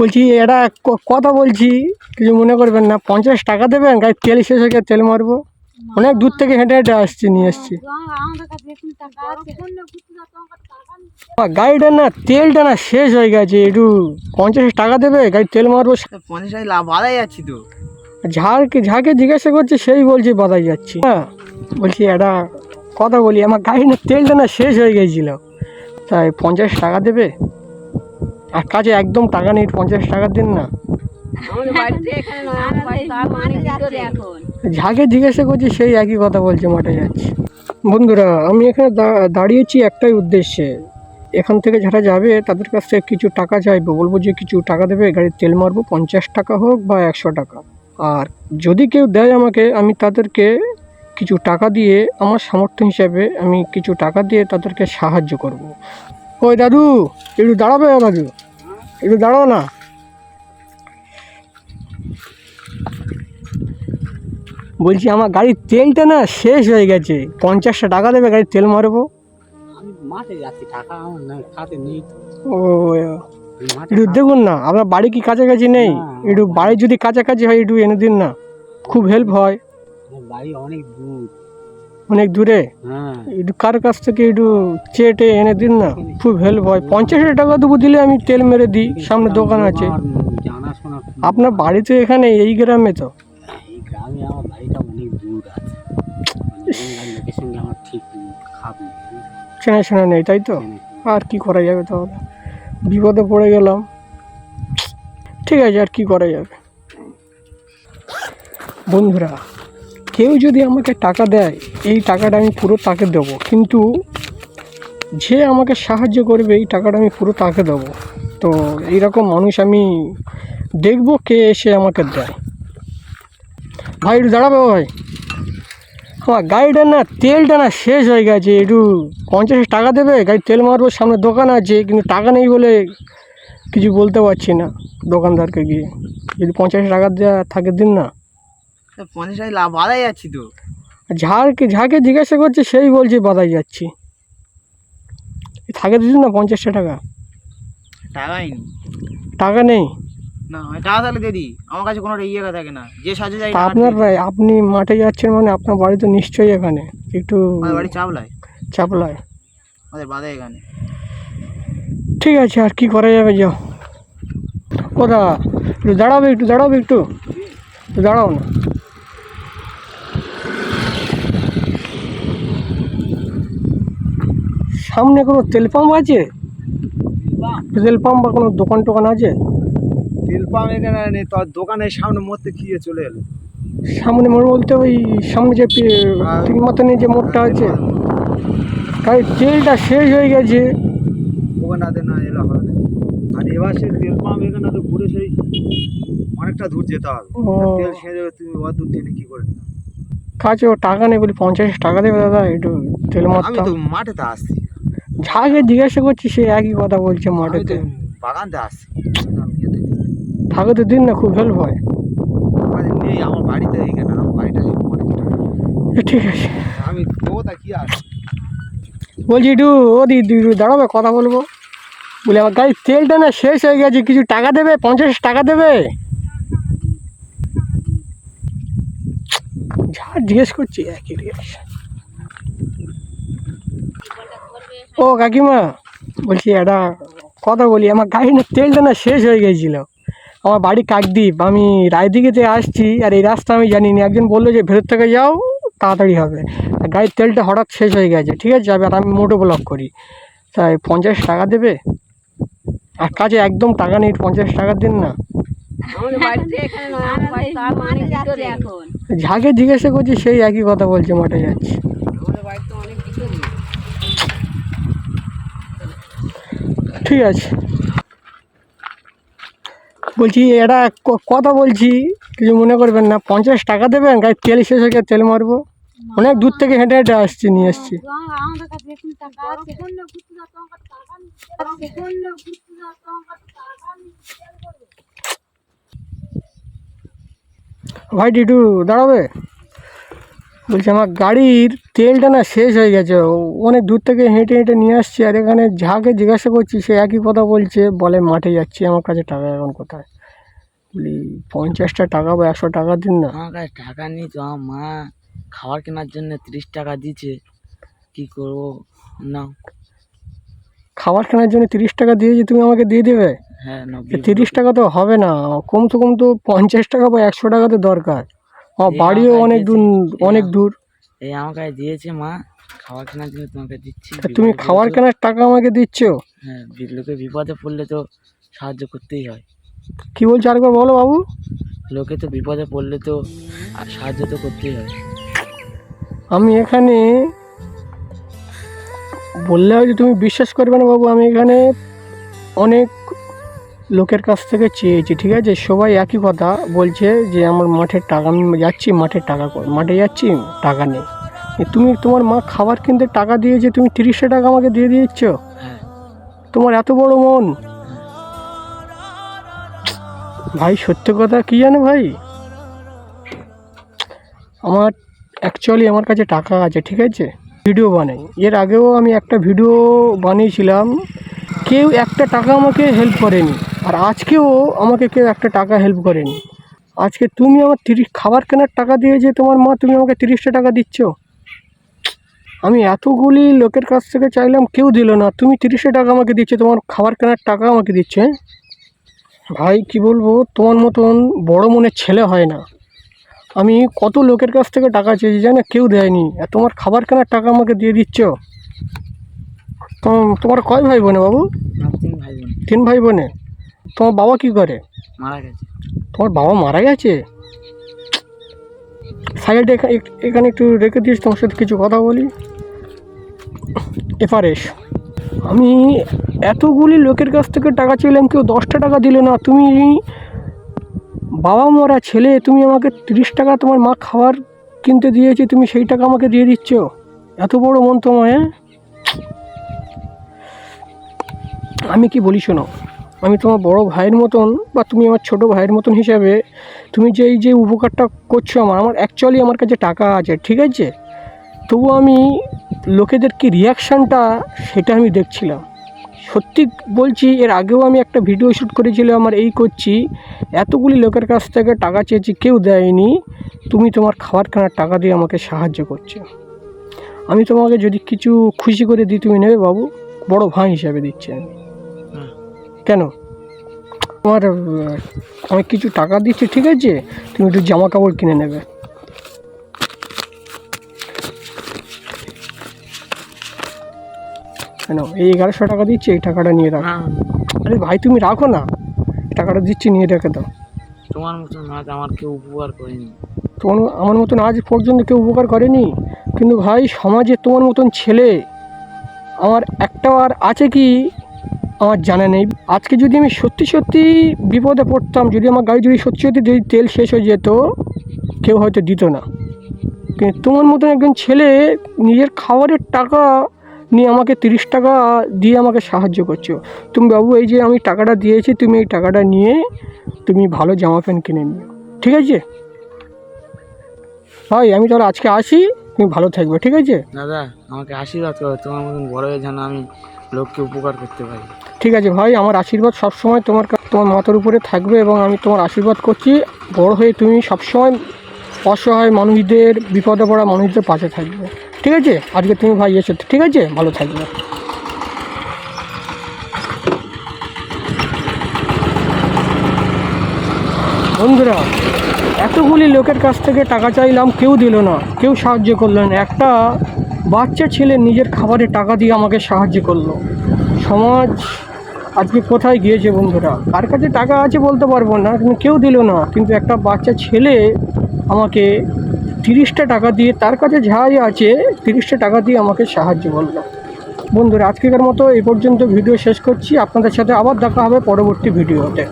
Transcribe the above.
বলছি এটা কথা বলছি কিছু মনে করবেন না পঞ্চাশ টাকা দেবেন গাড়ি তেল শেষ হয়ে তেল মারবো। অনেক দূর থেকে হেঁটে হেঁটে আসছি নিয়ে এসছি গাড়িটা না তেলটা না শেষ হয়ে গেছে একটু পঞ্চাশ টাকা দেবে গাড়ি তেল মারবো। পঞ্চাশ টাকা লাভ যাচ্ছি তো। ঝাড়কে ঝাঁকে জিজ্ঞাসা করছে সেই বলছি বাদাই যাচ্ছি। হ্যাঁ বলছি এটা কথা বলি আমার গাড়ি না তেলটা না শেষ হয়ে গেছিল। তাই পঞ্চাশ টাকা দেবে। আর কাছে একদম টাকা নেই পঞ্চাশ টাকা দিন না। যাকে জিজ্ঞাসা করছি সেই একই কথা বলছে মাঠে যাচ্ছে। বন্ধুরা আমি এখানে দাঁড়িয়েছি একটাই উদ্দেশ্যে। এখান থেকে যারা যাবে তাদের কাছ থেকে কিছু টাকা চাইব। বলব যে কিছু টাকা দেবে গাড়ির তেল মারবো পঞ্চাশ টাকা হোক বা একশো টাকা। আর যদি কেউ দেয় আমাকে আমি তাদেরকে কিছু টাকা দিয়ে আমার সামর্থ্য হিসাবে আমি কিছু টাকা দিয়ে তাদেরকে সাহায্য করব। ওই দাদু একটু দাঁড়াবে দাদু একটু দাঁড়াও না। বলছি আমার গাড়ির তেলটা না শেষ হয়ে গেছে। পঞ্চাশটা টাকা দেবে গাড়ির তেল মারবো। ও একটু দেখুন না আপনার বাড়ি কি কাছাকাছি নেই? একটু বাড়ি যদি কাছাকাছি হয় একটু এনে দিন না। খুব হেল্প হয়। বাড়ি অনেক দূর। অনেক দূরে। হ্যাঁ। একটু কার কাছ থেকে একটু চেটে এনে দিন না। খুব হেল্প হয়। পঞ্চাশ হাজার টাকা দেবো দিলে আমি তেল মেরে দিই। সামনে দোকান আছে। আপনার বাড়ি তো এখানে এই গ্রামে তো। মানে চেনা শোনা নেই তাই তো? আর কি করা যাবে তাহলে? বিপদে পড়ে গেলাম। ঠিক আছে আর কি করা যাবে? বন্ধুরা কেউ যদি আমাকে টাকা দেয় এই টাকাটা আমি পুরো তাকে দেবো। কিন্তু যে আমাকে সাহায্য করবে, এই টাকাটা আমি পুরো তাকে দেবো। তো এইরকম মানুষ আমি দেখব কে এসে আমাকে দেয়। ভাই, একটু দাঁড়াবে ভাই। আমার গাড়িটা না, তেলটা না শেষ হয়ে গেছে। একটু পঞ্চাশ টাকা দেবে গাড়ি তেল মারবো, সামনে দোকান আছে, কিন্তু টাকা নেই বলে কিছু বলতে পারছি না দোকানদারকে গিয়ে। যদি পঞ্চাশ টাকা দেওয়া থাকে দিন না। পঞ্চাশ টাকা লাভ যাচ্ছি তো। ঝাড়কে ঝাঁকে জিজ্ঞাসা করছে সেই বলছে বাদাই যাচ্ছি। থাকে দিন না পঞ্চাশটা টাকা? টাকাই নেই। টাকা নেই? না টাকা আমার কাছে কোনো ইয়ে থাকে না। যে সাজে যাই আপনার আপনি মাঠে যাচ্ছেন মানে আপনার বাড়ি তো নিশ্চয়ই এখানে। একটু বাড়ি চাপলায়। চাপলায়। আমাদের বাদে এখানে। ঠিক আছে আর কি করা যাবে যাও। ওরা একটু দাঁড়াবে একটু দাঁড়াবে একটু একটু। দাঁড়াও না। সামনে কোনো তেল পাম্প আছে? তেল পাম্প? বা কোনো দোকান টোকান আছে? তেল পাম্প এখানে নেই তোর দোকানের সামনে মধ্যে কি চলে এলো? সামনে মোড় বলতে ওই সামনে যে ঠিক নিয়ে যে মোড়টা আছে। তাই তেলটা শেষ হয়ে গেছে। ওখানে না এলো হবে না। আর এবার সেই তেল পাম্প এখানে তো ঘুরে সেই অনেকটা দূর যেতে হবে। তেল শেষ হবে তুমি অত দূর টেনে কি করে? কাছে ও টাকা নেই বলি পঞ্চাশ টাকা দেবে দাদা একটু তেল আমি মারতাম। তো মাঠে তো আসছি। যাকে জিজ্ঞাসা করছি সে একই কথা বলছে মাঠেতে। বাগানতে আসছি। থাকে তো দিন না খুব হেল্প হয়। নেই আমার বাড়িতে আমার বাড়িটা ঠিক আছে। আমি তা কি আছে বলছি একটু ও দি একটু দাঁড়াবে কথা বলব। বলে আমার গাড়ির তেলটা না শেষ হয়ে গেছে কিছু টাকা দেবে? পঞ্চাশ টাকা দেবে? যা জিজ্ঞেস করছি একই রেস ও কাকিমা বলছি একটা কথা বলি আমার গাড়ি না তেলটা না শেষ হয়ে গিয়েছিল আমার বাড়ি কাকদ্বীপ আমি রায়দিঘিতে আসছি আর এই রাস্তা আমি জানি না একজন বলল যে ভেতর থেকে যাও তাড়াতাড়ি হবে। আর গাড়ির তেলটা হঠাৎ শেষ হয়ে গেছে। ঠিক আছে যাবে আর আমি মোটো ব্লক করি। তাই পঞ্চাশ টাকা দেবে? আর কাছে একদম টাকা নেই পঞ্চাশ টাকা দিন না। তার মানে যাকে জিজ্ঞাসা করছি সেই একই কথা বলছে মাঠে যাচ্ছে আমাদের বাড়ি তো অনেক ভিতরে ঠিক আছে। বলছি এটা কথা বলছি, কিছু মনে করবেন না। পঞ্চাশ টাকা দেবেন গাড়ির তেল শেষ হয়ে তেল মারবো। অনেক দূর থেকে হেঁটে হেঁটে আসছি, নিয়ে এখন ভাই একটু দাঁড়াবে? বলছি আমার গাড়ির তেলটা না শেষ হয়ে গেছে। অনেক দূর থেকে হেঁটে হেঁটে নিয়ে আসছি আর এখানে যাকে জিজ্ঞাসা করছি সে একই কথা বলছে বলে মাঠে যাচ্ছি আমার কাছে টাকা এখন কোথায়? বলি পঞ্চাশটা টাকা বা একশো টাকা দিন না। আমার কাছে টাকা নেই তো আমার মা খাবার কেনার জন্য তিরিশ টাকা দিচ্ছে কি করব? না খাবার কেনার জন্য তিরিশ টাকা দিয়েছি তুমি আমাকে দিয়ে দেবে? হ্যাঁ তিরিশ টাকা তো হবে না। কম তো কম তো পঞ্চাশ টাকা বা একশো টাকা তো দরকার। বাড়িও অনেক দূর অনেক দূর। এই আমাকে দিয়েছে মা খাবার কেনার জন্য তোমাকে দিচ্ছি। তুমি খাবার কেনার টাকা আমাকে দিচ্ছ? হ্যাঁ লোকে বিপদে পড়লে তো সাহায্য করতেই হয়। কি বলছো আরেকবার বলো বাবু? লোকে তো বিপদে পড়লে তো সাহায্য তো করতেই হয়। আমি এখানে বললে হয়তো তুমি বিশ্বাস করবে না বাবু? আমি এখানে অনেক লোকের কাছ থেকে চেয়েছি ঠিক আছে? সবাই একই কথা বলছে যে আমার মাঠের টাকা আমি যাচ্ছি মাঠের টাকা কর মাঠে যাচ্ছি টাকা নেই। তুমি তোমার মা খাবার কিনতে টাকা দিয়েছে তুমি তিরিশটা টাকা আমাকে দিয়ে দিচ্ছ হ্যাঁ। তোমার এত বড় মন? ভাই সত্যি কথা কি জানো ভাই? আমার অ্যাকচুয়ালি আমার কাছে টাকা আছে ঠিক আছে? ভিডিও বানাই। এর আগেও আমি একটা ভিডিও বানিয়েছিলাম কেউ একটা টাকা আমাকে হেল্প করেনি। আর আজকেও আমাকে কেউ একটা টাকা হেল্প করেনি। আজকে তুমি আমার তিরিশ খাবার কেনার টাকা দিয়েছে তোমার মা তুমি আমাকে তিরিশটা টাকা দিচ্ছ? আমি এতগুলি লোকের কাছ থেকে চাইলাম কেউ দিল না। তুমি তিরিশটা টাকা আমাকে দিচ্ছ তোমার খাবার কেনার টাকা আমাকে দিচ্ছে হ্যাঁ? ভাই কি বলব? তোমার মতন বড় মনের ছেলে হয় না। আমি কত লোকের কাছ থেকে টাকা চেয়েছি জানো? কেউ দেয়নি। আর তোমার খাবার কেনার টাকা আমাকে দিয়ে দিচ্ছ? তো- তোমার কয় ভাই বোনে বাবু? ভাই তিন ভাই বোনে? তোমার বাবা কি করে? মারা গেছে। তোমার বাবা মারা গেছে? সাইডে এখানে একটু রেখে দিস তোমার সাথে কিছু কথা বলি। এফারেস আমি এতগুলি লোকের কাছ থেকে টাকা চাইলাম কেউ দশটা টাকা দিল না। তুমি বাবা মরা ছেলে তুমি আমাকে তিরিশ টাকা তোমার মা খাবার কিনতে দিয়েছে তুমি সেই টাকা আমাকে দিয়ে দিচ্ছ? এত বড় মন তোমায় হ্যাঁ? আমি কি বলি শোনো আমি তোমার বড় ভাইয়ের মতন বা তুমি আমার ছোট ভাইয়ের মতন হিসাবে তুমি যে এই যে উপকারটা করছ আমার আমার অ্যাকচুয়ালি আমার কাছে টাকা আছে, ঠিক আছে? তবু আমি লোকেদের কি রিয়াকশানটা সেটা আমি দেখছিলাম। সত্যি বলছি, এর আগেও আমি একটা ভিডিও শ্যুট করেছিলাম, আমার এই করছি, এতগুলি লোকের কাছ থেকে টাকা চেয়েছি, কেউ দেয়নি, তুমি তোমার খাবার কেনার টাকা দিয়ে আমাকে সাহায্য করছ। আমি তোমাকে যদি কিছু খুশি করে দিই, তুমি নেবে বাবু? বড় ভাই হিসাবে দিচ্ছি আমি। কেন? তোমার আমি কিছু টাকা দিচ্ছি ঠিক আছে? তুমি একটু জামা কাপড় কিনে নেবে। কেন? এই এগারোশো টাকা দিচ্ছি এই টাকাটা নিয়ে রাখো। আরে ভাই তুমি রাখো না। টাকাটা দিচ্ছি নিয়ে রেখে দাও। তোমার মতন মাছ আমার কেউ উপকার করেনি। তোমার আমার মতন আজ পর্যন্ত কেউ উপকার করেনি। কিন্তু ভাই সমাজে তোমার মতন ছেলে আমার একটাও আর আছে কি? আমার জানা নেই। আজকে যদি আমি সত্যি সত্যি বিপদে পড়তাম, যদি আমার গাড়ি যদি সত্যি সত্যি যদি তেল শেষ হয়ে যেত, কেউ হয়তো দিত না। কিন্তু তোমার মতন একজন ছেলে নিজের খাবারের টাকা নিয়ে আমাকে তিরিশ টাকা দিয়ে আমাকে সাহায্য করছ। তুমি বাবু, এই যে আমি টাকাটা দিয়েছি, তুমি এই টাকাটা নিয়ে তুমি ভালো জামা প্যান্ট কিনে নিও। ঠিক আছে? ভাই, আমি তাহলে আজকে আসি, তুমি ভালো থাকবে, ঠিক আছে? দাদা, আমাকে আশীর্বাদ করো, তোমার মতন বড় হয়ে যেন আমি লোককে উপকার করতে পারি। ঠিক আছে ভাই, আমার আশীর্বাদ সবসময় তোমার তোমার মাথার উপরে থাকবে এবং আমি তোমার আশীর্বাদ করছি। বড় হয়ে তুমি সবসময় অসহায় মানুষদের, বিপদে পড়া মানুষদের পাশে থাকবে। ঠিক আছে? আজকে তুমি ভাই এসো। ঠিক আছে? ভালো থাকবে। বন্ধুরা, এতগুলি লোকের কাছ থেকে টাকা চাইলাম, কেউ দিল না, কেউ সাহায্য করল না। একটা বাচ্চা ছেলে নিজের খাবারে টাকা দিয়ে আমাকে সাহায্য করল। সমাজ আজকে কোথায় গিয়েছে বন্ধুরা? কার কাছে টাকা আছে বলতে পারব না, কিন্তু কেউ দিল না। কিন্তু একটা বাচ্চা ছেলে আমাকে তিরিশটা টাকা দিয়ে, তার কাছে যাই আছে, তিরিশটা টাকা দিয়ে আমাকে সাহায্য করল। বন্ধুরা, আজকেকার মতো এই পর্যন্ত ভিডিও শেষ করছি। আপনাদের সাথে আবার দেখা হবে পরবর্তী ভিডিওতে।